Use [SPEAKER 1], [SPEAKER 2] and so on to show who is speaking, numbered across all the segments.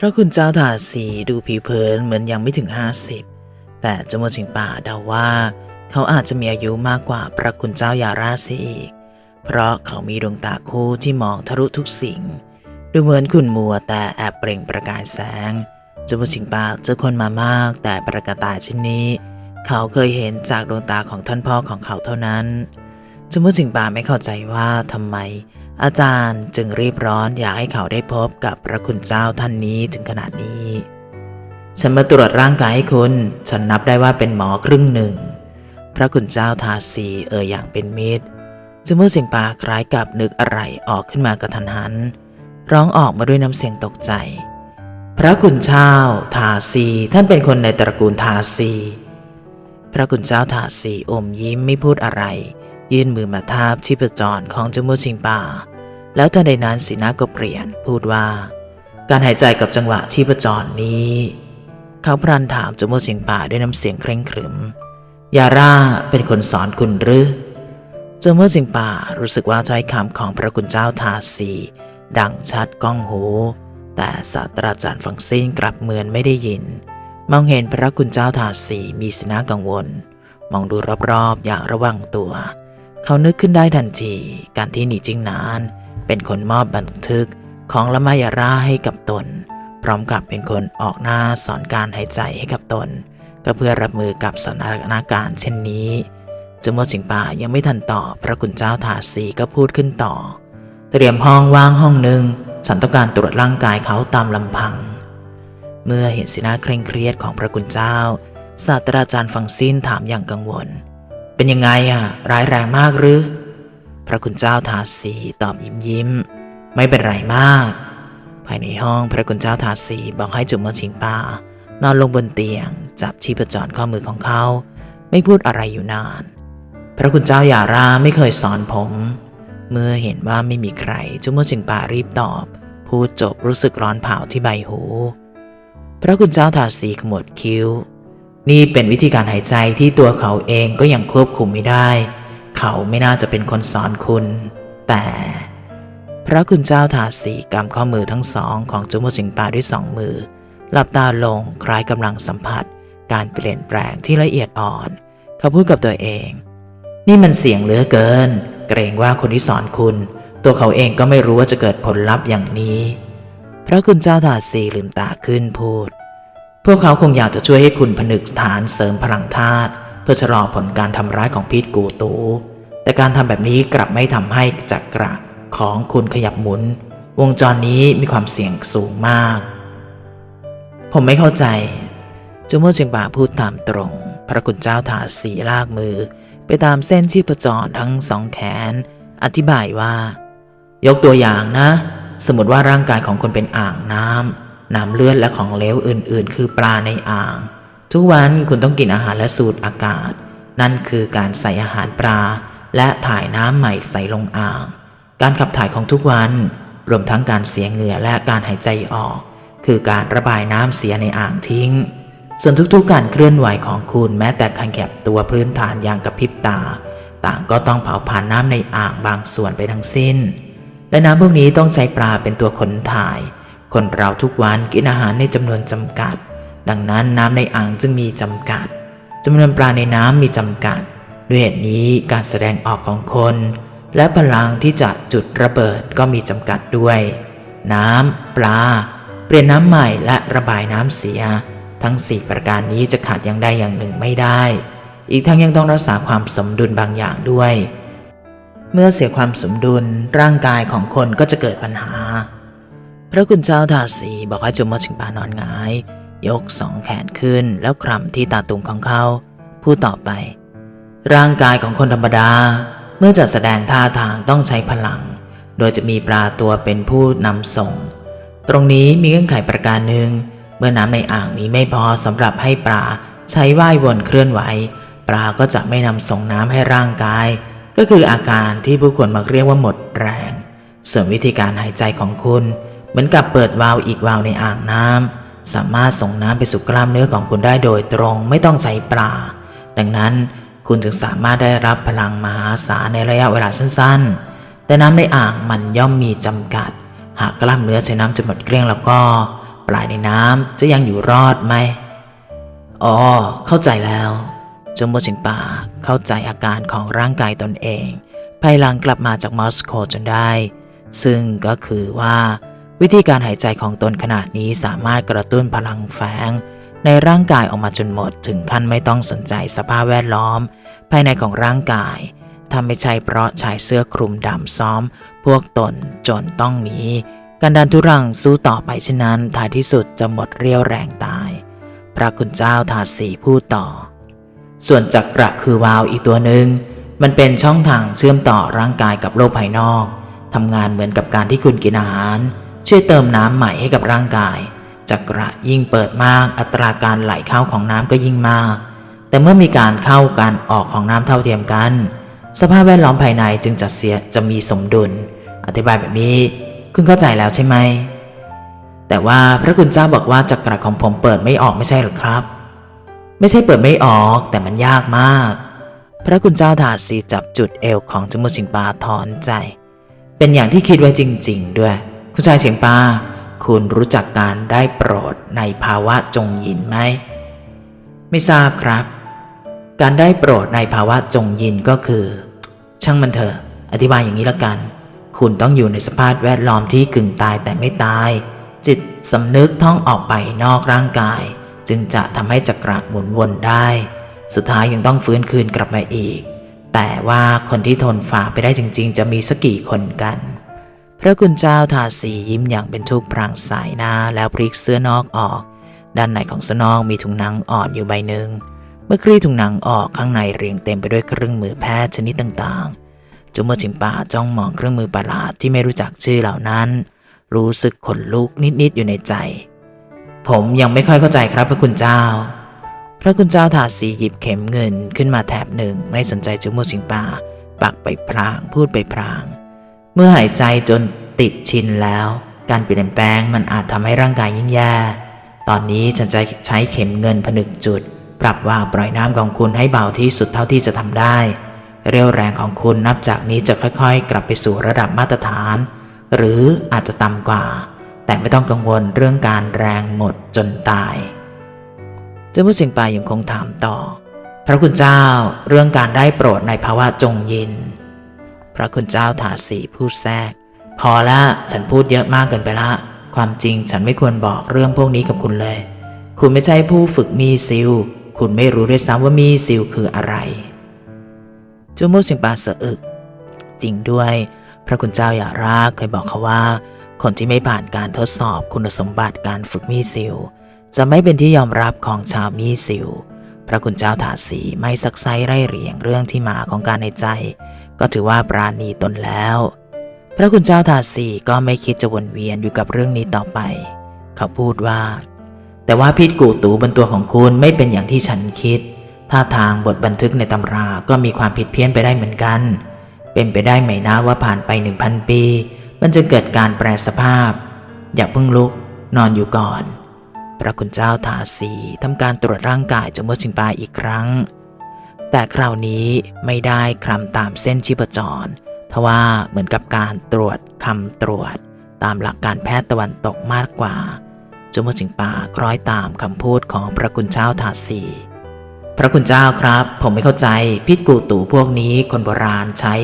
[SPEAKER 1] พระคุณเจ้าถาสีดูผิวเผินเหมือนยังไม่ถึง 50 แต่จาโมจิงป่าเดาว่า เขาอาจจะมีอายุมากกว่าพระคุณเจ้ายาราเสียอีก เพราะเขามีดวงตาคู่ที่มองทะลุทุกสิ่ง ดูเหมือนขุ่นมัวแต่แอบเปล่งประกายแสงจาโมจิงป่าเจอคนมามาก แต่ประกาตาชิ้นนี้ เขาเคยเห็นจากดวงตาของท่านพ่อของเขาเท่านั้นจาโมจิงป่าไม่เข้าใจว่าทำไม อาจารย์จึงรีบร้อนอยากให้เขาได้พบกับพระคุณเจ้าท่านนี้ถึงขนาดนี้ ฉันมาตรวจร่างกายให้คุณ ฉันนับได้ว่าเป็นหมอครึ่งหนึ่ง พระคุณเจ้าทาสีเอ่ยอย่างเป็นมิตรจึงเมื่อสิงปาคล้ายกับนึกอะไรออกขึ้นมากระทันหัน ร้องออกมาด้วยน้ำเสียงตกใจ พระคุณเจ้าทาสีท่านเป็นคนในตระกูลทาสีพระคุณเจ้าทาสีอมยิ้มไม่พูดอะไร ยื่นมือมาทาบชีพจรของเจ้ามูชิงป่า แล้วทันใดนั้นสีหน้าก็เปลี่ยน พูดว่า การหายใจกับจังหวะชีพจรนี้ เขาพรันถามเจ้ามูชิงป่าด้วยน้ำเสียงเคร่งขรึม ยาร่าเป็นคนสอนคุณหรือเจ้ามูชิงป่ารู้สึกว่าถ้อยคำของพระคุณเจ้าทาสีดังชัดก้องหู แต่ศาสตราจารย์ฟังซินกลับเหมือนไม่ได้ยิน มองเห็นพระคุณเจ้าทาสีมีสีหน้ากังวล มองดูรอบๆอย่างระวังตัว เขานึกขึ้นได้ทันที การที่หนีจิงนาน เป็นคนมอบบันทึกของละมายาร่าให้กับตน พร้อมกับเป็นคนออกหน้าสอนการหายใจให้กับตน ก็เพื่อรับมือกับสถานการณ์เช่นนี้จมโมจิงป่ายังไม่ทันตอบพระคุณเจ้าถาสีก็พูดขึ้นต่อ เตรียมห้องว่างห้องหนึ่งฉันต้องการตรวจร่างกายเขาตามลำพัง เมื่อเห็นสีหน้าเคร่งเครียดของพระคุณเจ้าศาสตราจารย์ฟังซินถามอย่างกังวล เป็นยังไงอะ ร้ายแรงมากหรือ พระคุณเจ้าทาสีตอบยิ้มยิ้ม ไม่เป็นไรมาก ภายในห้องพระคุณเจ้าทาสีบอกให้จุมมชิงปานอนลงบนเตียง จับชีพจรข้อมือของเขา ไม่พูดอะไรอยู่นาน พระคุณเจ้าหย่าราไม่เคยสอนผม เมื่อเห็นว่าไม่มีใคร จุมมชิงปารีบตอบ พูดจบรู้สึกร้อนเผาที่ใบหู พระคุณเจ้าทาสีขมวดคิ้ว นี่เป็นวิธีการหายใจที่ตัวเขาเองก็ยังควบคุมไม่ได้ เขาไม่น่าจะเป็นคนสอนคุณ แต่ พระคุณเจ้าทาสีกำข้อมือทั้งสองของจุมโมจิงปาด้วยสองมือ หลับตาลงคล้ายกำลังสัมผัส การเปลี่ยนแปลงที่ละเอียดอ่อน เขาพูดกับตัวเอง นี่มันเสียงเหลือเกิน เกรงว่าคนที่สอนคุณ ตัวเขาเองก็ไม่รู้ว่าจะเกิดผลลัพธ์อย่างนี้ พระคุณเจ้าทาสีลืมตาขึ้นพูด พวกเขาคงอยากจะช่วยให้คุณผนึกฐานเสริมพลังธาตุเพื่อชะลอผลการทำร้ายของพิษกูตู แต่การทำแบบนี้กลับไม่ทำให้จักระของคุณขยับหมุน วงจรนี้มีความเสี่ยงสูงมาก ผมไม่เข้าใจ จูโมจิงบาพูดตามตรง พระคุณเจ้าถาสีลากมือ ไปตามเส้นชีพจรทั้งสองแขน อธิบายว่า ยกตัวอย่างนะ สมมติว่าร่างกายของคนเป็นอ่างน้ำ น้ำเลือดและของเหลวอื่นๆ คือปลาในอ่าง ทุกวันคุณต้องกินอาหารและสูดอากาศ นั่นคือการใส่อาหารปลา และถ่ายน้ำใหม่ใส่ลงอ่าง การขับถ่ายของทุกวัน รวมทั้งการเสียเหงื่อและการหายใจออก คือการระบายน้ำเสียในอ่างทิ้ง ส่วนทุกๆการเคลื่อนไหวของคุณแม้แต่การแก็บตัวพื้นฐานอย่างกระพริบตา ต่างก็ต้องเผาผ่านน้ำในอ่างบางส่วนไปทั้งสิ้น และน้ำพวกนี้ต้องใช้ปลาเป็นตัวขนถ่าย คนเราทุกวันกินอาหารในจำนวนจำกัด ดังนั้นน้ำในอ่างจึงมีจำกัดจำนวนปลาในน้ำมีจำกัด ด้วยเหตุนี้การแสดงออกของคน และพลังที่จะจุดระเบิดก็มีจำกัดด้วย น้ำปลา เปลี่ยนน้ำใหม่และระบายน้ำเสีย ทั้ง 4 ประการนี้จะขาดอย่างใดอย่างหนึ่งไม่ได้ อีกทั้งยังต้องรักษาความสมดุลบางอย่างด้วย เมื่อเสียความสมดุลร่างกายของคนก็จะเกิดปัญหา พระคุณเจ้าทาสีบอกให้จุมโมชิงปานอนงาย ยกสองแขนขึ้นแล้วคลำที่ตาตุงของเขาพูดต่อไป ร่างกายของคนธรรมดา เมื่อจะแสดงท่าทางต้องใช้พลัง โดยจะมีปลาตัวเป็นผู้นำส่ง ตรงนี้มีเงื่อนไขประการหนึ่ง เมื่อน้ำในอ่างนี้ไม่พอสำหรับให้ปลาใช้ว่ายวนเคลื่อนไหว ปลาก็จะไม่นำส่งน้ำให้ร่างกาย ก็คืออาการที่ผู้คนมักเรียกว่าหมดแรง ส่วนวิธีการหายใจของคุณ เหมือนกับเปิดวาล์วอีกวาล์วในอ่างน้ำสามารถส่งน้ำไปสู่กล้ามเนื้อของคุณได้โดยตรงไม่ต้องใช้ปลา ดังนั้นคุณจึงสามารถได้รับพลังมหาศาลในระยะเวลาสั้นๆ แต่น้ำในอ่างมันย่อมมีจำกัด หากกล้ามเนื้อใช้น้ำจนหมดเกลี้ยงแล้วก็ ปลายในน้ำจะยังอยู่รอดไหมอ๋อเข้าใจแล้วจมูกจิงป่าเข้าใจอาการของร่างกายตนเอง ภายหลังกลับมาจากมอสโกจนได้ ซึ่งก็คือว่า วิธีการหายใจของตนขนาดนี้สามารถกระตุ้นพลังแฝงในร่างกายออกมาจนหมดถึงขั้นไม่ต้องสนใจสภาพแวดล้อม ภายในของร่างกายถ้าไม่ใช่เพราะชายเสื้อคลุมดำซ้อม พวกตนจนต้องหนีการดันทุรังสู้ต่อไปเช่นนั้นท้ายที่สุดจะหมดเรี่ยวแรงตาย พระคุณเจ้าถาดสีพูดต่อ ส่วนจักระคือวาล์วอีกตัวหนึ่งมันเป็นช่องทางเชื่อมต่อร่างกายกับโลกภายนอกทำงานเหมือนกับการที่คุณกินอาหาร ช่วยเติมน้ำใหม่ให้กับร่างกายจักระยิ่งเปิดมากอัตราการไหลเข้าของน้ำก็ยิ่งมาก แต่เมื่อมีการเข้าการออกของน้ำเท่าเทียมกัน สภาพแวดล้อมภายในจึงจะเสียจะมีสมดุล อธิบายแบบนี้คุณเข้าใจแล้วใช่ไหม แต่ว่าพระคุณเจ้าบอกว่าจักระของผมเปิดไม่ออกไม่ใช่หรือครับ ไม่ใช่เปิดไม่ออกแต่มันยากมาก พระคุณเจ้าถาดสีจับจุดเอวของจมูกชิงปาถอนใจ เป็นอย่างที่คิดไว้จริง ๆ ด้วย คุณชายเฉียงปาคุณรู้จักการได้โปรดในภาวะจงยินไหม ไม่ทราบครับ การได้โปรดในภาวะจงยินก็คือ ช่างมันเถอะ อธิบายอย่างนี้ละกัน คุณต้องอยู่ในสภาพแวดล้อมที่กึ่งตายแต่ไม่ตาย จิตสำนึกท่องออกไปนอกร่างกาย จึงจะทำให้จักระหมุนวนได้ สุดท้ายยังต้องฟื้นคืนกลับมาอีก แต่ว่าคนที่ทนฝ่าไปได้จริง ๆ จะมีสักกี่คนกัน พระคุณเจ้าทาสียิ้มอย่างเป็นทุกข์พรางสายหน้าแล้วพลิกเสื้อนอกออก ด้านในของเสื้อนอกมีถุงหนังอ่อนอยู่ใบหนึ่ง เมื่อคลี่ถุงหนังออกข้างในเรียงเต็มไปด้วยเครื่องมือแพทย์ชนิดต่างๆจุมเมอจิงป่าจ้องมองเครื่องมือประหลาดที่ไม่รู้จักชื่อเหล่านั้น รู้สึกขนลุกนิดๆอยู่ในใจ ผมยังไม่ค่อยเข้าใจครับพระคุณเจ้า พระคุณเจ้าถาสีหยิบเข็มเงินขึ้นมาแถบหนึ่งไม่สนใจจุมเมอจิงป่าปักไปพลางพูดไปพลาง เมื่อหายใจจนติดชินแล้ว การเปลี่ยนแปลงมันอาจทำให้ร่างกายยิ่งแย่ ตอนนี้ฉันจะใช้เข็มเงินผนึกจุด ปรับวางปล่อยน้ำของคุณให้เบาที่สุดเท่าที่จะทำได้ เรี่ยวแรงของคุณนับจากนี้จะค่อยๆ กลับไปสู่ระดับมาตรฐาน หรืออาจจะต่ำกว่า แต่ไม่ต้องกังวลเรื่องการแรงหมดจนตายเจ้าผู้สิงปายังคงถามต่อ พระคุณเจ้าเรื่องการได้โปรดในภาวะจงยิน ระคุณเจ้าถาสีพูดแทรก พอละฉันพูดเยอะมากเกินไปละ ความจริงฉันไม่ควรบอกเรื่องพวกนี้กับคุณเลย คุณไม่ใช่ผู้ฝึกมีซิล คุณไม่รู้ด้วยซ้ำว่ามีซิลคืออะไรจูโมสิงปาสะอึก จริงด้วย พระคุณเจ้าอย่าราเคยบอกเขาว่า คนที่ไม่ผ่านการทดสอบคุณสมบัติการฝึกมีซิล จะไม่เป็นที่ยอมรับของชาวมีซิลพระคุณเจ้าถาสีไม่ซักไซไร่เรียงเรื่องที่มาของการในใจ ก็ถือว่าปราณีตนแล้ว พระคุณเจ้าถาสีก็ไม่คิดจะวนเวียนอยู่กับเรื่องนี้ต่อไป เขาพูดว่า แต่ว่าพิษกูตูบนตัวของคุณไม่เป็นอย่างที่ฉันคิด ท่าทางบทบันทึกในตำราก็มีความผิดเพี้ยนไปได้เหมือนกัน เป็นไปได้ไหมนะว่าผ่านไปหนึ่งพันปี มันจะเกิดการแปรสภาพ อย่าเพิ่งลุกนอนอยู่ก่อน พระคุณเจ้าทาสีทำการตรวจร่างกายจมูกชิงปาอีกครั้ง แต่คราวนี้ไม่ได้คลำตามเส้นชีพจร ทว่าเหมือนกับการตรวจคำตรวจ ตามหลักการแพทย์ตะวันตกมากกว่าจมูกชิงปาคล้อยตามคำพูดของพระคุณเจ้าทาสีพระคุณเจ้าครับ ผมไม่เข้าใจพิษกูตูพวกนี้คนโบราณใช้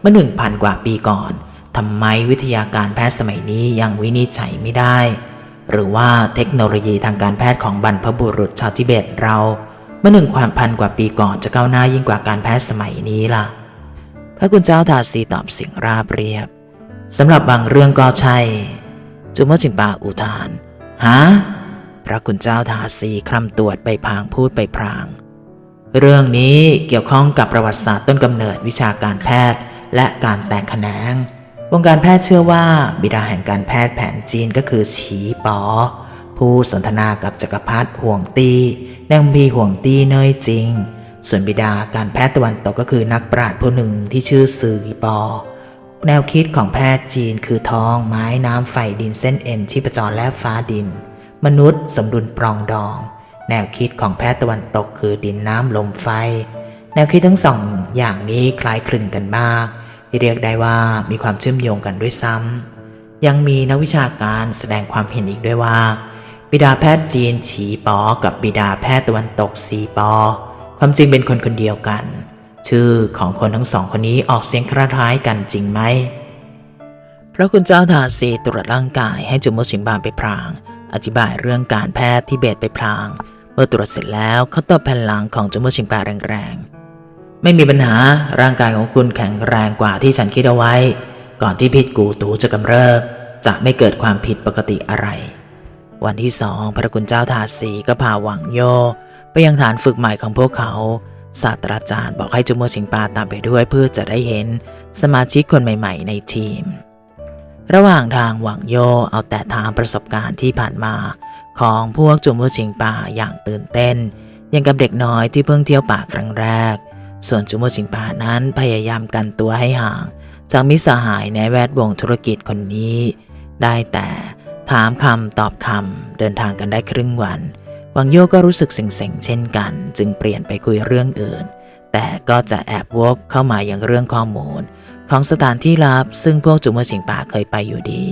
[SPEAKER 1] เมื่อหนึ่งพันกว่าปีก่อนทำไมวิทยาการแพทย์สมัยนี้ยังวินิจฉัยไม่ได้ หรือว่าเทคโนโลยีทางการแพทย์ของบรรพบุรุษชาวทิเบตเรา มื่อหนึ่งความพันกว่าปีก่อนจะก้าวหน้ายิ่งกว่าการแพทย์สมัยนี้ล่ะ พระคุณเจ้าทาสีตอบเสิ่งราบเรียบสำหรับบางเรื่องก็ใช่ จุมโมจิมปาอุทานฮะพระคุณเจ้าทาสีคลำตรวจไปพางพูดไปพลาง เรื่องนี้เกี่ยวข้องกับประวัติศาสตร์ต้นกำเนิดวิชาการแพทย์และการแตกแขนงวงการแพทย์เชื่อว่าบิดาแห่งการแพทย์แผนจีนก็คือฉีปอ ผู้สนทนากับจักรพรรดิห่วงตี้ แนงพีห่วงตี้เนยจริง ส่วนบิดาการแพทย์ตะวันตกก็คือนักปราชญ์ผู้หนึ่งที่ชื่อซืออีปอ แนวคิดของแพทย์จีนคือทองไม้น้ำไฟดินเส้นเอ็นชีพจรและฟ้าดิน มนุษย์สมดุลปรองดอง แนวคิดของแพทย์ตะวันตกคือดินน้ำลมไฟ แนวคิดทั้งสองอย่างนี้คล้ายคลึงกันมากเรียกได้ว่ามีความเชื่อมโยงกันด้วยซ้ำยังมีนักวิชาการแสดงความเห็นอีกด้วยว่า บิดาแพทย์จีนฉีปอ กับบิดาแพทย์ตะวันตกซีปอ ความจริงเป็นคนคนเดียวกัน ชื่อของคนทั้งสองคนนี้ออกเสียงคล้ายกันจริงไหมพระคุณเจ้าทาสีตรวจร่างกายให้จุมโมชิงบานไปพราง อธิบายเรื่องการแพทย์ที่เบตไปพราง เมื่อตรวจเสร็จแล้วเขาตอบแผ่นหลังของจุมโมชิงบาแรงๆ ไม่มีปัญหาร่างกายของคุณแข็งแรงกว่าที่ฉันคิดเอาไว้ ก่อนที่พิษกูตูจะกำเริบจะไม่เกิดความผิดปกติอะไร วันที่สองพระคุณเจ้าทาสีก็พาหวังโย ไปยังฐานฝึกใหม่ของพวกเขาศาสตราจารย์บอกให้จุมโมชิงปาตามไปด้วยเพื่อจะได้เห็นสมาชิกคนใหม่ ๆ ในทีม ระหว่างทางหวังโยเอาแต่ถามประสบการณ์ที่ผ่านมา ของพวกจุมโมชิงป่าอย่างตื่นเต้น ยังกับเด็กน้อยที่เพิ่งเที่ยวป่าครั้งแรก ส่วนจุมโมชิงป่านั้นพยายามกันตัวให้ห่าง จากมิสหายในแวดวงธุรกิจคนนี้ ได้แต่ ถามคำตอบคำเดินทางกันได้ครึ่งวัน วังโยก็รู้สึกเซ็งๆเช่นกัน จึงเปลี่ยนไปคุยเรื่องอื่น แต่ก็จะแอบวกเข้ามาอย่างเรื่องข้อมูล ของสถานที่ลับ ซึ่งพวกจุมเมอสิงป่าเคยไปอยู่ดี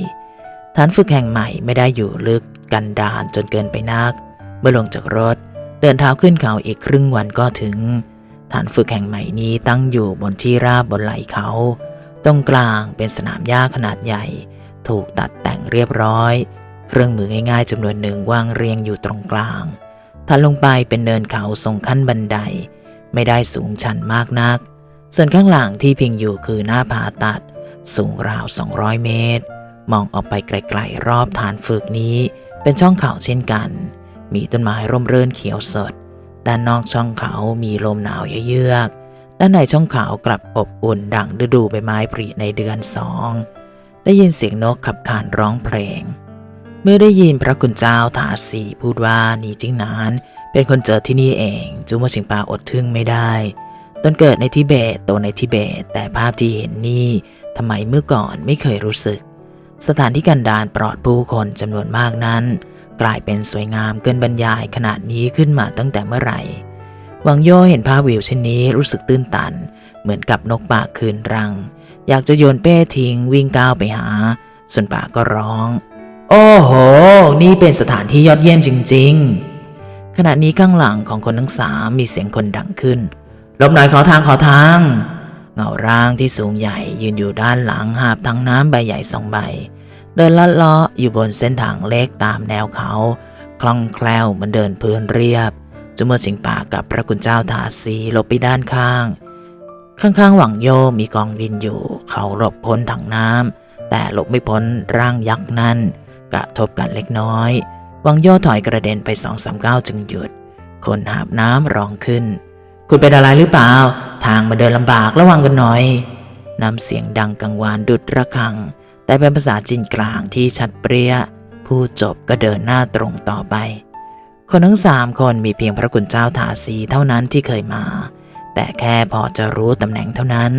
[SPEAKER 1] ฐานฝึกแห่งใหม่ไม่ได้อยู่ลึกกันดานจนเกินไปนัก เมื่อลงจากรถ เดินเท้าขึ้นเขาอีกครึ่งวันก็ถึง ฐานฝึกแห่งใหม่นี้ตั้งอยู่บนที่ราบบนไหล่เขา ตรงกลางเป็นสนามหญ้าขนาดใหญ่ ถูกตัดแต่งเรียบร้อย เครื่องมือง่ายๆจำนวนหนึ่งวางเรียงอยู่ตรงกลางถัดลงไปเป็นเนินเขาทรงขั้นบันได ไม่ได้สูงชันมากนัก ส่วนข้างหลังที่พิงอยู่คือหน้าผาตัด สูงราว 200 เมตร มองออกไปไกลๆรอบฐานฝึกนี้ เป็นช่องเขาเช่นกัน มีต้นไม้ร่มเรื่นเขียวสด ด้านนอกช่องเขามีลมหนาวเยือกด้านในช่องเขากลับอบอุ่นดังฤดูใบไม้ผลิในเดือนสอง ได้ยินเสียงนกขับขานร้องเพลง เมื่อได้ยินพระคุณเจ้าถาสีพูดว่านีจิงนาน เป็นคนเจอที่นี่เองจูโมชิงปาอดทึ่งไม่ได้ตนเกิดในทิเบตโตในทิเบต แต่ภาพที่เห็นนี่ทำไมเมื่อก่อนไม่เคยรู้สึก สถานที่กันดารปลอดผู้คนจำนวนมากนั้น กลายเป็นสวยงามเกินบรรยายขนาดนี้ขึ้นมาตั้งแต่เมื่อไหร่วังโยเห็นภาพวิวเช่นนี้รู้สึกตื้นตัน เหมือนกับนกป่าคืนรัง อยากจะโยนเป้ทิ้งวิ่งก้าวไปหา ส่วนป่าก็ร้อง โอ้โห นี่เป็นสถานที่ยอดเยี่ยมจริง ๆ ขณะนี้ข้างหลังของคนทั้งสามมีเสียงคนดังขึ้นลบหน่อยขอทางขอทางเงาร่างที่สูงใหญ่ยืนอยู่ด้านหลังหาบทั้งน้ำใบใหญ่สองใบ เดินลัดเลาะอยู่บนเส้นทางเล็กตามแนวเขา คล่องแคล่วเหมือนเดินพื้นเรียบจุเมื่อสิงป่ากับพระคุณเจ้าทาสีลบไปด้านข้าง ข้างๆ หวังโยมีกองดินอยู่ เขาหลบพ้นถังน้ำแต่หลบไม่พ้นร่างยักษ์นั้นกระทบกันเล็กน้อยวังโยถอยกระเด็นไปสองสามก้าวจึงหยุด คนหาบน้ำร้องขึ้น คุณเป็นอะไรหรือเปล่า ทางมาเดินลำบากระวังกันหน่อยน้ำเสียงดังกังวานดุดระฆัง แต่เป็นภาษาจีนกลางที่ชัดเปรี้ยผู้จบก็เดินหน้าตรงต่อไป คนทั้งสามคนมีเพียงพระคุณเจ้าถาสีเท่านั้นที่เคยมา แต่แค่พอจะรู้ตำแหน่งเท่านั้น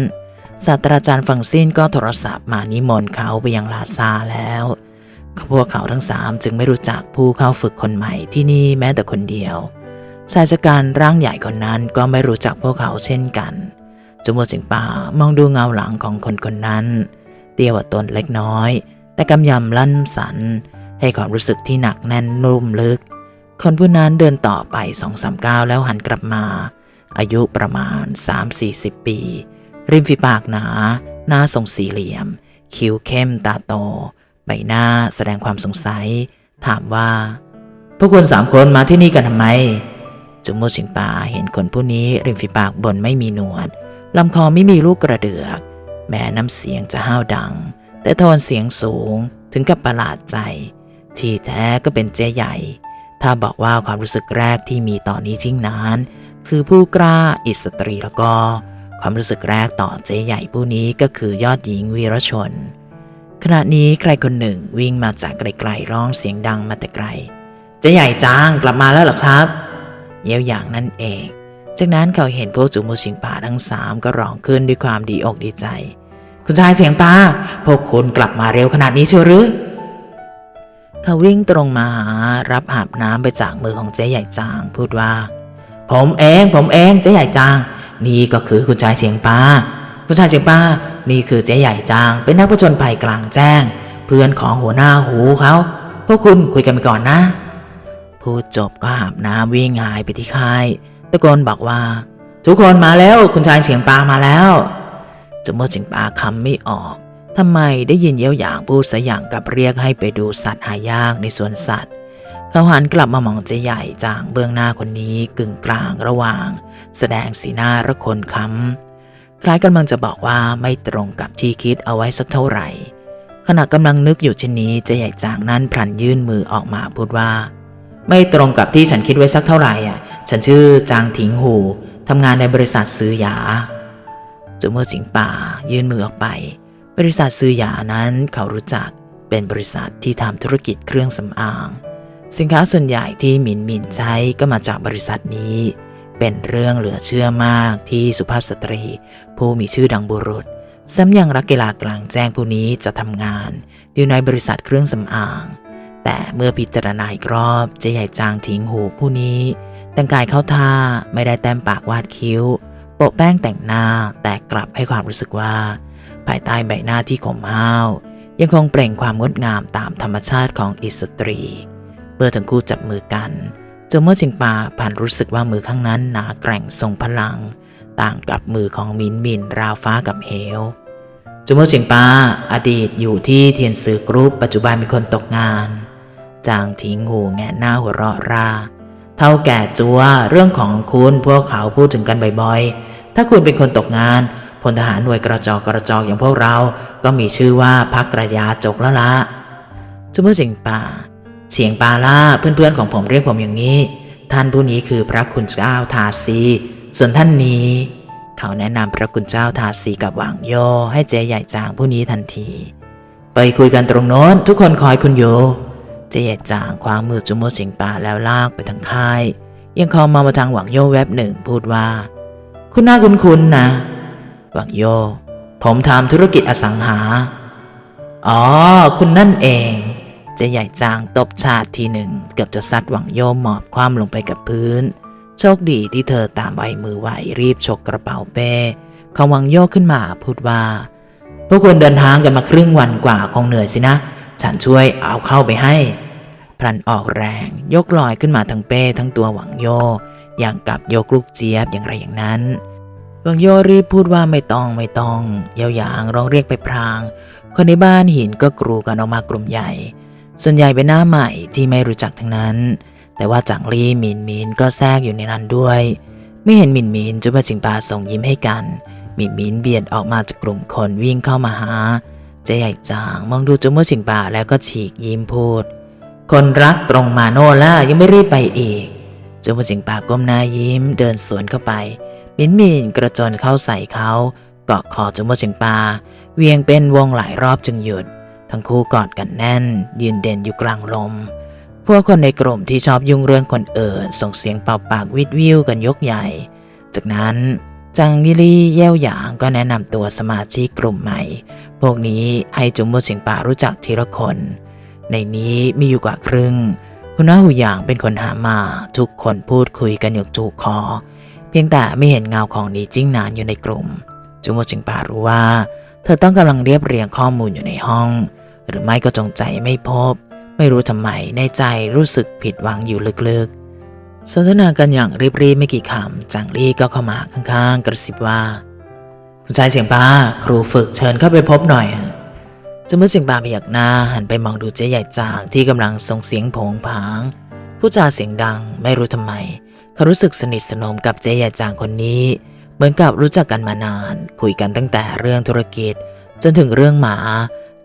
[SPEAKER 1] ศาสตราจารย์ฟังซินก็โทรศัพท์มานิมนต์เขาไปยังลาซาแล้วพวกเขาทั้งสามจึงไม่รู้จักผู้เข้าฝึกคนใหม่ที่นี่แม้แต่คนเดียวชายชะการร่างใหญ่คนนั้นก็ไม่รู้จักพวกเขาเช่นกันจมูกสิงป่ามองดูเงาหลังของคนคนนั้น เตี้ยกว่าตนเล็กน้อย แต่กำยำลั่นสัน ให้ความรู้สึกที่หนักแน่นนุ่มลึก คนผู้นั้นเดินต่อไปสองสามก้าวแล้วหันกลับมา อายุประมาณ 3-40 ปี ริมฝีปากหนา หน้าทรงสี่เหลี่ยม คิ้วเข้มตาโต ใบหน้าแสดงความสงสัย ถามว่า พวกคุณสามคนมาที่นี่กันทำไม จุมโมชิงปาเห็นคนผู้นี้ริมฝีปากบนไม่มีหนวดลำคอไม่มีลูกกระเดือก แม้น้ำเสียงจะห้าวดัง แต่โทนเสียงสูงถึงกับประหลาดใจ ที่แท้ก็เป็นเจ๊ใหญ่ ถ้าบอกว่าความรู้สึกแรกที่มีต่อนนี้จริงนาน คือผู้กล้าอิสตรีแล้วก็ ความรู้สึกแรกต่อเจ๊ใหญ่ผู้นี้ก็คือยอดหญิงวีรชน ขณะนี้ใครคนหนึ่งวิ่งมาจากไกลๆร้องเสียงดังมาแต่ไกล เจ๊ใหญ่จางกลับมาแล้วเหรอครับ เยี่ยวอย่างนั่นเอง จากนั้นเขาเห็นพวกจูมูชิงป่าทั้งสามก็ร้องขึ้นด้วยความดีอกดีใจ คุณชายเสียงปาพวกคุณกลับมาเร็วขนาดนี้เชียวหรือเขาวิ่งตรงมาหารับหาบน้ำไปจากมือของเจ๊ใหญ่จาง พูดว่า ผมเองผมเองเจ๊ใหญ่จาง นี่ก็คือคุณชายเสียงปาคุณชายเสียงปานี่คือเจ๊ใหญ่จาง เป็นนักผจญภัยกลางแจ้ง เพื่อนของหัวหน้าหูเขาพวกคุณคุยกันไปก่อนนะ พูดจบก็หาบน้ำวิ่งหายไปที่ค่ายตะโกนบอกว่า ทุกคนมาแล้วคุณชายเฉียงปามาแล้วจมื่อเฉียงปาคำไม่ออกทำไมได้ยินเย้ยวหยางพูดสอย่างกับเรียกให้ไปดูสัตว์หายากในสวนสัตว์ เขาหันกลับมามองเจใหญ่จางเบื้องหน้าคนนี้กึ่งกลางระหว่าง แสดงสีหน้าระคนคำคล้ายกำลังจะบอกว่าไม่ตรงกับที่คิดเอาไว้สักเท่าไหร่ ขณะกำลังนึกอยู่เช่นนี้เจใหญ่จางนั้นพลันยื่นมือออกมาพูดว่า ไม่ตรงกับที่ฉันคิดไว้สักเท่าไหร่อะ ฉันชื่อจางถิงหูทำงานในบริษัทซื้อยาจูเมื่อสิงป่ายื่นมือออกไป บริษัทซื้อยานั้นเขารู้จักเป็นบริษัทที่ทำธุรกิจเครื่องสำอาง สินค้าส่วนใหญ่ที่หมินหมินใช้ก็มาจากบริษัทนี้ เป็นเรื่องเหลือเชื่อมากที่สุภาพสตรี ผู้มีชื่อดังบุรุษซ้ำยังรักกีฬากลางแจ้งผู้นี้จะทำงาน อยู่ในบริษัทเครื่องสำอาง แต่เมื่อพิจารณาอีกรอบเจ๊ใหญ่จางทิ้งหูผู้นี้ แต่งกายเข้าท่าไม่ได้แต้มปากวาดคิ้ว โปะแป้งแต่งหน้าแต่กลับให้ความรู้สึกว่า ภายใต้ใบหน้าที่ขมห้าวยังคงเปล่งความงดงามตามธรรมชาติของอิสตรี เมื่อทั้งคู่จับมือกันจนเมื่อจิงปาผ่านรู้สึกว่ามือข้างนั้นหนาแกร่งทรงพลัง ต่างกับมือของมินมินราวฟ้ากับเหวจนเมื่อจิงปาอดีตอยู่ที่เทียนซือกรุ๊ปปัจจุบันมีคนตกงาน จางทิ้งหูแงหน้าหัวเราะราเท่าแก่จัวเรื่องของคุณพวกเขาพูดถึงกันบ่อยๆ ถ้าคุณเป็นคนตกงานพลทหารหน่วยกระจอกกระจอกอย่างพวกเรา ก็มีชื่อว่าพักกระยาจกแล้วละจุเมื่อสิงป่า เสียงปาล่าเพื่อนๆของผมเรียกผมอย่างนี้ ท่านผู้นี้คือพระคุณเจ้าทาสีส่วนท่านนี้ เขาแนะนำพระคุณเจ้าทาสีกับหวางโยให้เจ๊ใหญ่จางผู้นี้ทันที ไปคุยกันตรงโน้น ทุกคนคอยคุณโยเจ๊ใหญ่จางคว้ามือจุโมสิงปาแล้วลากไปทางค่ายยังคอมองมาทางหวังโยแวบหนึ่งพูดว่า คุณหน้าคุณคุณนะ หวังโย ผมทำธุรกิจอสังหา อ๋อ คุณนั่นเอง เจ๊ใหญ่จางตบชาติทีหนึ่งเกือบจะซัดหวังโยหมอบคว่ำลงไปกับพื้น โชคดีที่เธอตามใบมือไหวรีบฉกกระเป๋าเป้ของหวังโยขึ้นมาพูดว่า พวกคุณเดินทางกันมาครึ่งวันกว่าคงเหนื่อยสินะ ฉันช่วยเอาเข้าไปให้ พลันออกแรงยกลอยขึ้นมาทั้งเป้ทั้งตัวหวังโยอย่างกับยกลูกเจี๊ยบอย่างไรอย่างนั้นหวังโยรีบพูดว่าไม่ต้องไม่ต้องเยาหยางร้องเรียกไปพราง คนในบ้านหินก็กรูกันออกมากลุ่มใหญ่ ส่วนใหญ่เป็นหน้าใหม่ที่ไม่รู้จักทั้งนั้น แต่ว่าจังลี่มินมินก็แทรกอยู่ในนั้นด้วย ไม่เห็นมินมินจุบจิงปาส่งยิ้มให้กัน มินมินเบียดออกมาจากกลุ่มคนวิ่งเข้ามาหาเจ๊ใหญ่จางมองดูจุบจิงปาแล้วก็ฉีกยิ้มพูด คนรักตรงมาโน่ล่ะยังไม่รีบไปอีกจุบจิงปาก้มหน้ายิ้มเดินสวนเข้าไป มินมินกระโจนเข้าใส่เขาเกาะคอจุโมจิงปาเวียงเป็นวงหลายรอบจึงหยุด ทั้งคู่กอดกันแน่น ยืนเด่นอยู่กลางลม พวกคนในกลุ่มที่ชอบยุ่งเรื่องคนอื่นส่งเสียงเป่าปากวิดวิวกันยกใหญ่ จากนั้นจางนิลี่เย่วหยางก็แนะนำตัวสมาชิกกลุ่มใหม่ พวกนี้ให้จุมโมจิงป่ารู้จักทีละคน ในนี้มีอยู่กว่าครึ่งหัวหน้าหูหยางเป็นคนหามา ทุกคนพูดคุยกันอย่างถูกคอ เพียงแต่ไม่เห็นเงาของนีจิ้งนานอยู่ในกลุ่ม จุโมจิงป่ารู้ว่า เธอต้องกำลังเรียบเรียงข้อมูลอยู่ในห้อง หรือไม่ก็จงใจไม่พบ ไม่รู้ทำไมในใจรู้สึกผิดหวังอยู่ลึกๆ สนทนากันอย่างรีบๆไม่กี่คำจางลี่ก็เข้ามาข้างๆ กระซิบว่า คุณชายเสียงป้า ครูฝึกเชิญเข้าไปพบหน่อยจุโมจิงป้าพยักหน้าหันไปมองดูเจ๊ใหญ่จางที่กำลังส่งเสียงโผงผางผู้จาเสียงดังไม่รู้ทำไม เขารู้สึกสนิทสนมกับเจ๊ใหญ่จางคนนี้ เหมือนกับรู้จักกันมานาน คุยกันตั้งแต่เรื่องธุรกิจ จนถึงเรื่องหมา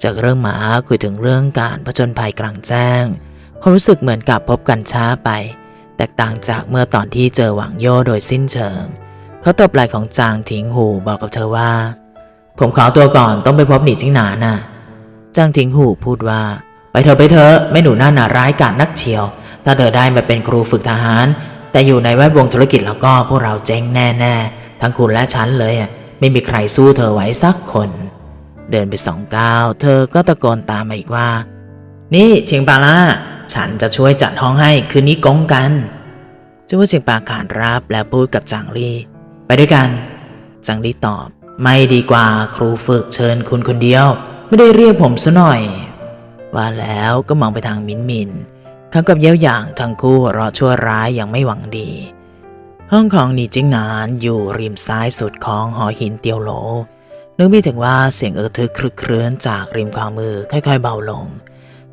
[SPEAKER 1] จากเรื่องหมาคุยถึงเรื่องการผจญภัยกลางแจ้งเขารู้สึกเหมือนกับพบกันช้าไป แตกต่างจากเมื่อตอนที่เจอหวังโยโดยสิ้นเชิง เขาตบไหล่ของจางทิ้งหูบอกกับเธอว่า ผมขอตัวก่อนต้องไปพบหนีจิ้งหนานน่ะจางทิ้งหูพูดว่า ไปเถอะไปเถอะแม่หนูหน้าหนาร้ายกาจนักเชียว ถ้าเธอได้มาเป็นครูฝึกทหาร แต่อยู่ในแวดวงธุรกิจแล้วก็พวกเราเจ๊งแน่ๆทั้งคุณและฉันเลยอะไม่มีใครสู้เธอไหวสักคน เดินไปสองก้าวเธอก็ตะโกนตามมาอีกว่า นี่เชียงปาล่าฉันจะช่วยจัดห้องให้คืนนี้กงกันเจ้าว่เชียงปาขานรับแล้วพูดกับจางลี่ ไปด้วยกัน จางลี่ตอบ ไม่ดีกว่าครูฝึกเชิญคุณคนเดียว ไม่ได้เรียกผมซะหน่อย ว่าแล้วก็มองไปทางมินมินเขากับเย้ยวหยางทั้งคู่รอชั่วร้ายอย่างไม่หวังดี ห้องของหนีจิงนานอยู่ริมซ้ายสุดของหอหินเตียวโหล นึกไม่ถึงว่าเสียงเออทึกครึกครื้นจากริมขวามือค่อยๆ เบาลง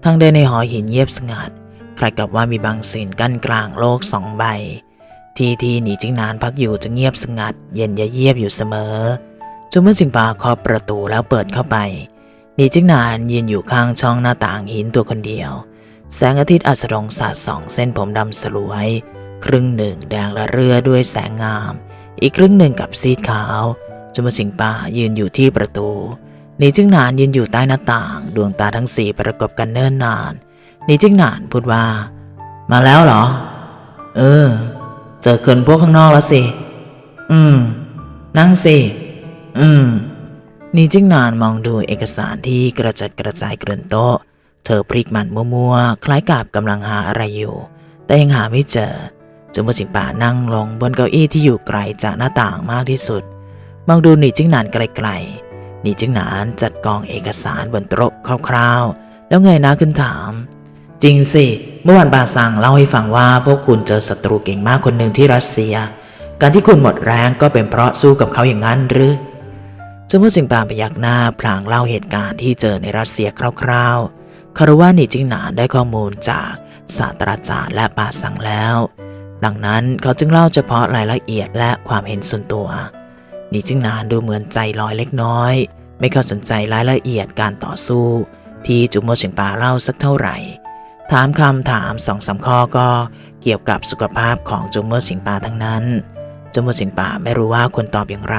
[SPEAKER 1] ทางเดินในหอหินเงียบสงัดใครกับว่ามีบางสิ่งกั้นกลางโลกสองใบ ที่ที่หนีจิ้งนานพักอยู่จะเงียบสงัด เย็นยะเยียบอยู่เสมอจนเมื่อสิงปาเคาะประตูแล้วเปิดเข้าไปหนีจิ้งนานยืนอยู่ข้างช่องหน้าต่างหินตัวคนเดียว แสงอาทิตย์อัสดงสาดส่องเส้นผมดำสลวย ครึ่งหนึ่งแดงละเรือด้วยแสงงาม อีกครึ่งหนึ่งกับซีดขาว จนมื่อสิงป่ายืนอยู่ที่ประตูหนีจิ้งหนานยืนอยู่ใต้หน้าต่าง ดวงตาทั้งสี่ประกบกันเนิ่นนานหนีจิ้งหนานพูดว่า มาแล้วเหรอ เออ เจอคนพวกข้างนอกแล้วสิ อืม นั่งสิ อืมนีจิ้งหนานมองดูเอกสารที่กระจัดกระจายเกลื่อนโต๊ะ เธอพลิกมันมัวๆ คล้ายกับกำลังหาอะไรอยู่ แต่ยังหาไม่เจอจนเมื่อสิงป่านั่งลงบนเก้าอี้ที่อยู่ไกลจากหน้าต่างมากที่สุด มองดูหนีจิ้งนานไกลๆหนีจิ้งนานจัดกองเอกสารบนโต๊ะคร่าวๆ แล้วเงยหน้าขึ้นถาม จริงสิ เมื่อวานบาซังเล่าให้ฟังว่าพวกคุณเจอศัตรูเก่งมากคนหนึ่งที่รัสเซีย การที่คุณหมดแรงก็เป็นเพราะสู้กับเขาอย่างนั้นหรือเจ้าผู้สิงปาพยักหน้าพลางเล่าเหตุการณ์ที่เจอในรัสเซียคร่าวๆคารว่านีจิงหนานได้ข้อมูลจากศาสตราจารย์และบาซังแล้ว ดังนั้นเขาจึงเล่าเฉพาะรายละเอียดและความเห็นส่วนตัว นี่จิงนานดูเหมือนใจลอยเล็กน้อย ไม่เข้าสนใจรายละเอียดการต่อสู้ ที่จุมโมสิงปาเล่าสักเท่าไหร่ ถามคำถามสองสามข้อก็เกี่ยวกับสุขภาพของจุมเมอร์สิงปาทั้งนั้น จุมเมอร์สิงปาไม่รู้ว่าควรตอบอย่างไร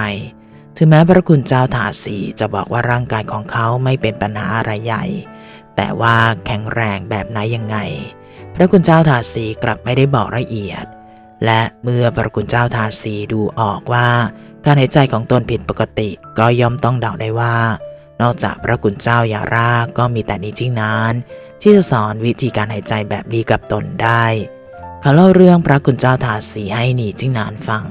[SPEAKER 1] ถึงแม้พระคุณเจ้าถาสีจะบอกว่าร่างกายของเขาไม่เป็นปัญหาอะไรใหญ่ แต่ว่าแข็งแรงแบบไหนยังไง พระคุณเจ้าถาสีกลับไม่ได้บอกละเอียดและเมื่อพระคุณเจ้าถาสีดูออกว่า การหายใจของตนผิดปกติก็ย่อมต้องเดาได้ว่า นอกจากพระคุณเจ้ายาราก็มีแต่นิจิ้งนานที่จะสอนวิธีการหายใจแบบนี้กับตนได้เขาเล่าเรื่องพระคุณเจ้าถาสีให้หนีจิ้งนานฟัง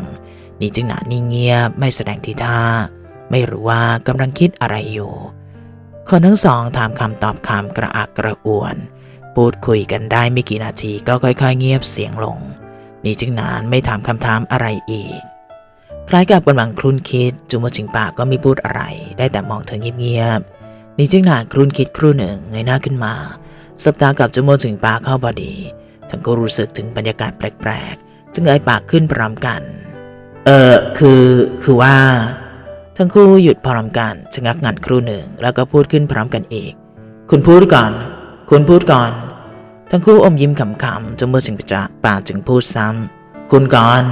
[SPEAKER 1] หนีจิ้งนานนิ่งเงียบไม่แสดงทีท่า ไม่รู้ว่ากำลังคิดอะไรอยู่ คนทั้งสองถามคำตอบคำกระอักกระอ่วน พูดคุยกันได้ไม่กี่นาทีก็ค่อยๆ เงียบเสียงลงหนีจิ้งนานไม่ถามคำถามอะไรอีก คล้ายกับกำลังครุ่นคิดจุโมจิงปากก็ไม่พูดอะไร ได้แต่มองเธอเงียบๆนี่จิ้งนานครุ่นคิดครู่หนึ่งเงยหน้าขึ้นมาสบตากับจุโมจิงปาเข้าพอดีทั้งก็รู้สึกถึงบรรยากาศแปลกๆ จึงเอ่ยปากขึ้นพร้อมกัน เออคือคือว่า ทั้งคู่หยุดพร้อมกันชะงักงันครู่หนึ่งแล้วก็พูดขึ้นพร้อมกันอีก คุณพูดก่อน คุณพูดก่อน ทั้งคู่อมยิ้มขำๆจนเมื่อสิงประจักษ์ป่าจึงพูดซ้ำคุณก่อน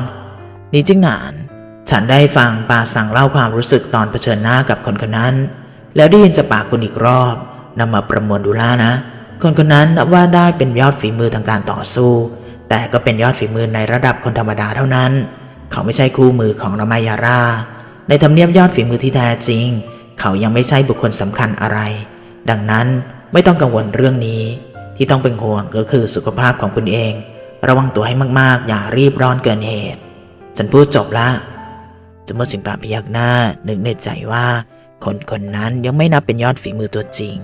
[SPEAKER 1] นี่จึงหนาน ฉันได้ฟังปาสั่งเล่าความรู้สึกตอนเผชิญหน้ากับคนคนนั้น แล้วได้ยินจากปากคุณอีกรอบนำมาประมวลดูล่านะ คนคนนั้นนับว่าได้เป็นยอดฝีมือทางการต่อสู้ แต่ก็เป็นยอดฝีมือในระดับคนธรรมดาเท่านั้น เขาไม่ใช่คู่มือของรามายารา ในทำเนียบยอดฝีมือที่แท้จริง เขายังไม่ใช่บุคคลสำคัญอะไร ดังนั้นไม่ต้องกังวลเรื่องนี้ ที่ต้องเป็นห่วงก็คือสุขภาพของคุณเอง ระวังตัวให้มากๆ อย่ารีบร้อนเกินเหตุ ฉันพูดจบละ จมดสิงปาพยักหน้านึกในใจว่า คนคนนั้นยังไม่นับเป็นยอดฝีมือตัวจริง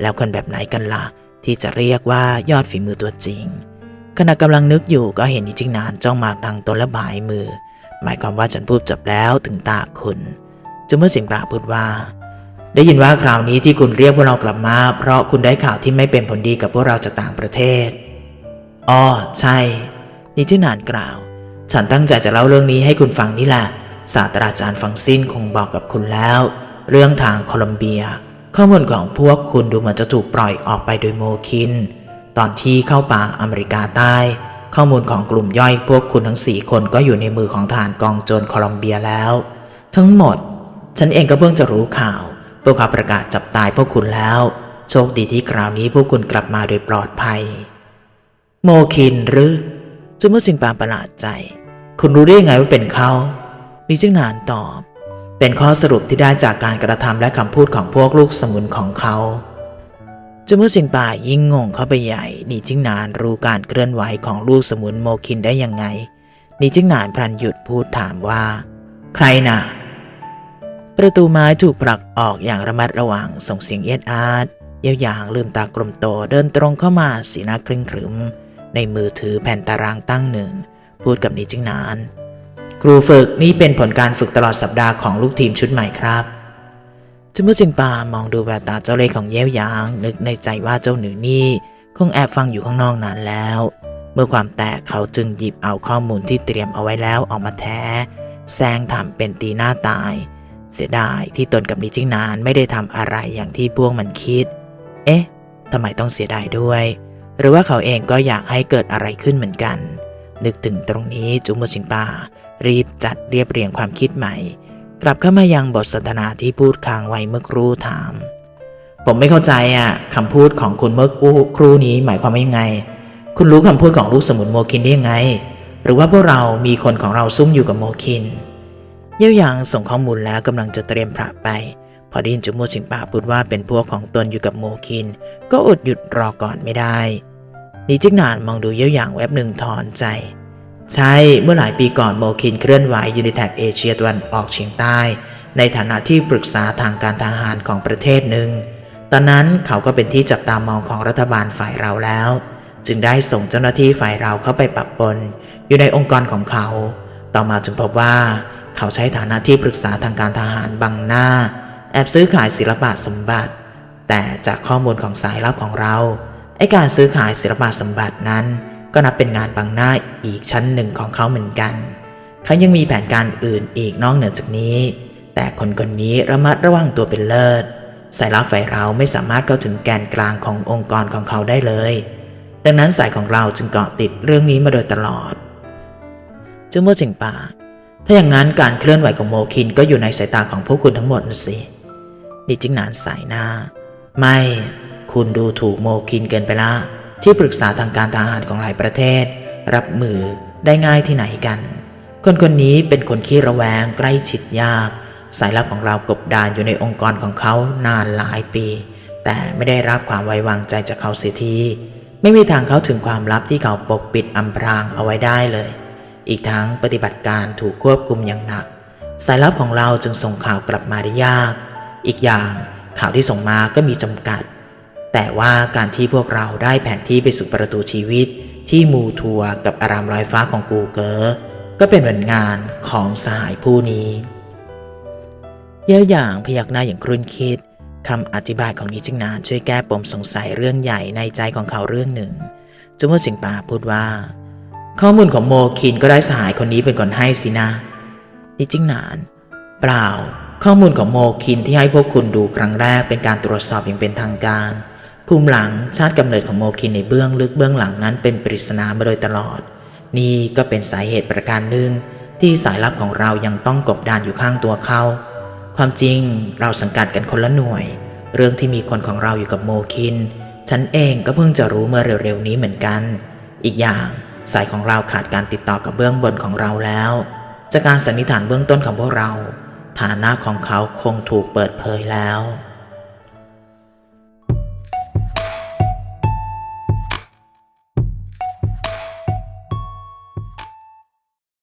[SPEAKER 1] แล้วคนแบบไหนกันละ่ะ ที่จะเรียกว่ายอดฝีมือตัวจริง ขณะกำลังนึกอยู่ก็เห็นนิจิงนานจ้องมากทางตนและบายมือ หมายความว่าฉันพูดจบแล้วถึงตาคุณจมดสิงปาพูดว่า ได้ยินว่าคราวนี้ที่คุณเรียกพวกเรากลับมา เพราะคุณได้ข่าวที่ไม่เป็นผลดีกับพวกเราจากต่างประเทศอ๋อใช่นิจินานกล่าว ฉันตั้งใจจะเล่าเรื่องนี้ให้คุณฟังนี่แหละ ศาสตราจารย์ฟังสิ้นคงบอกกับคุณแล้ว เรื่องทางโคลอมเบีย ข้อมูลของพวกคุณดูเหมือนจะถูกปล่อยออกไปโดยโมคิน ตอนที่เข้าป่าอเมริกาใต้ ข้อมูลของกลุ่มย่อยพวกคุณทั้งสี่คนก็อยู่ในมือของทหารกองโจรโคลอมเบียแล้ว ทั้งหมด ฉันเองก็เพิ่งจะรู้ข่าว พวกเขาประกาศจับตายพวกคุณแล้ว โชคดีที่คราวนี้พวกคุณกลับมาโดยปลอดภัย โมคินหรือจุมสิงปาประหลาดใจ คุณรู้ได้ยังไงว่าเป็นเขา ลิจึงนานตอบ เป็นข้อสรุปที่ได้จากการกระทำและคำพูดของพวกลูกสมุนของเขาจุมสิงปายิ่งงงเข้าไปใหญ่นี่จิงนานรู้การเคลื่อนไหวของลูกสมุนโมคินได้ยังไงนี่จิงนานพลันหยุดพูดถามว่า ใครน่ะประตูไม้ถูกผลักออกอย่างระมัดระวังส่งเสียงเอียดอาร์ตเยี่ยวหยางลืมตากลมโตเดินตรงเข้ามาสีหน้าเคร่งขรึม ในมือถือแผ่นตารางตั้งหนึ่ง พูดกับนิจิงนาน ครูฝึกนี่เป็นผลการฝึกตลอดสัปดาห์ของลูกทีมชุดใหม่ครับจมูกจิงปามองดูแววตาเจ้าเล่ห์ของเย้วยาง นึกในใจว่าเจ้าหนูนี่คงแอบฟังอยู่ข้างนอกนานแล้ว เมื่อความแตกเขาจึงหยิบเอาข้อมูลที่เตรียมเอาไว้แล้วออกมาแท้แซงทำเป็นตีหน้าตาย เสียดายที่ตนกับนิจิงนานไม่ได้ทำอะไรอย่างที่พวกมันคิด เอ๊ะทำไมต้องเสียดายด้วย หรือว่าเขาเองก็อยากให้เกิดอะไรขึ้นเหมือนกัน นึกถึงตรงนี้จุมโมชิงปา รีบจัดเรียบเรียงความคิดใหม่ กลับเข้ามายังบทสนทนาที่พูดค้างไว้เมื่อครู่ถาม ผมไม่เข้าใจอะคำพูดของคุณเมื่อครู่นี้หมายความว่ายังไง คุณรู้คำพูดของลูกสมุนโมคินได้ยังไง หรือว่าพวกเรามีคนของเราซุ่มอยู่กับโมคิน เยี่ยวหยางส่งข้อมูลแล้วกำลังจะเตรียมพระไป พอได้ยินจุมโมชิงปาพูดว่าเป็นพวกของตนอยู่กับโมคิน ก็อดหยุดรอก่อนไม่ได้นีจิกนานมองดูเยี่ยวหยางแวบหนึ่งถอนใจ ใช่เมื่อหลายปีก่อนโมคินเคลื่อนไหวอยู่ในแถบเอเชียตะวันออกเฉียงใต้ ในฐานะที่ปรึกษาทางการทหารของประเทศหนึ่ง ตอนนั้นเขาก็เป็นที่จับตามองของรัฐบาลฝ่ายเราแล้ว จึงได้ส่งเจ้าหน้าที่ฝ่ายเราเข้าไปปรับปนอยู่ในองค์กรของเขา ต่อมาจึงพบว่า เขาใช้ฐานะที่ปรึกษาทางการทหารบังหน้า แอบซื้อขายศิลปะสมบัติ แต่จากข้อมูลของสายลับของเราไอการซื้อขายศิลปะสมบัตินั้น ก็นับเป็นงานบังหน้าอีกชั้นหนึ่งของเขาเหมือนกัน เขายังมีแผนการอื่นอีกนอกเหนือจากนี้ แต่คนคนนี้ระมัดระวังตัวเป็นเลิศสายลับฝ่ายเราไม่สามารถเข้าถึงแกนกลางขององค์กรของเขาได้เลย ดังนั้นสายของเราจึงเกาะติดเรื่องนี้มาโดยตลอดจึงเมื่อจิงป่า ถ้าอย่างนั้นการเคลื่อนไหวของโมคินก็อยู่ในสายตาของพวกคุณทั้งหมดนะสิดิจิงหนานสายหน้า ไม่ คุณดูถูกโมคินเกินไปละ ที่ปรึกษาทางการทหารของหลายประเทศ รับมือได้ง่ายที่ไหนกัน คนคนนี้เป็นคนขี้ระแวงใกล้ชิดยาก สายลับของเรากบดานอยู่ในองค์กรของเขานานหลายปี แต่ไม่ได้รับความไว้วางใจจากเขาเสียทีไม่มีทางเขาถึงความลับที่เขาปกปิดอำพรางเอาไว้ได้เลย อีกทั้งปฏิบัติการถูกควบคุมอย่างหนัก สายลับของเราจึงส่งข่าวกลับมาได้ยาก อีกอย่างข่าวที่ส่งมาก็มีจำกัด แต่ว่าการที่พวกเราได้แผนที่ไปสู่ประตูชีวิต ที่มูทัวร์กับอารามลอยฟ้าของกูเกอร์ก็เป็นเหมือนงานของสหายผู้นี้ เยี่ยวอย่างพยักหน้าอย่างครุ่นคิดคำอธิบายของนิจิงนานช่วยแก้ปมสงสัยเรื่องใหญ่ในใจของเขาเรื่องหนึ่งจุมวสิงปาพูดว่า ข้อมูลของโมคินก็ได้สหายคนนี้เป็นคนให้สินะนิจิงนาน เปล่า ข้อมูลของโมคินที่ให้พวกคุณดูครั้งแรกเป็นการตรวจสอบอย่างเป็นทางการ ภูมิหลังชาติกำเนิดของโมคินในเบื้องลึกเบื้องหลังนั้นเป็นปริศนามาโดยตลอด นี่ก็เป็นสาเหตุประการหนึ่งที่สายลับของเรายังต้องกบดานอยู่ข้างตัวเขา ความจริงเราสังกัดกันคนละหน่วย เรื่องที่มีคนของเราอยู่กับโมคิน ฉันเองก็เพิ่งจะรู้เมื่อเร็วๆนี้เหมือนกัน อีกอย่างสายของเราขาดการติดต่อกับเบื้องบนของเราแล้ว จากการสันนิษฐานเบื้องต้นของพวกเรา ฐานะของเขาคงถูกเปิดเผยแล้ว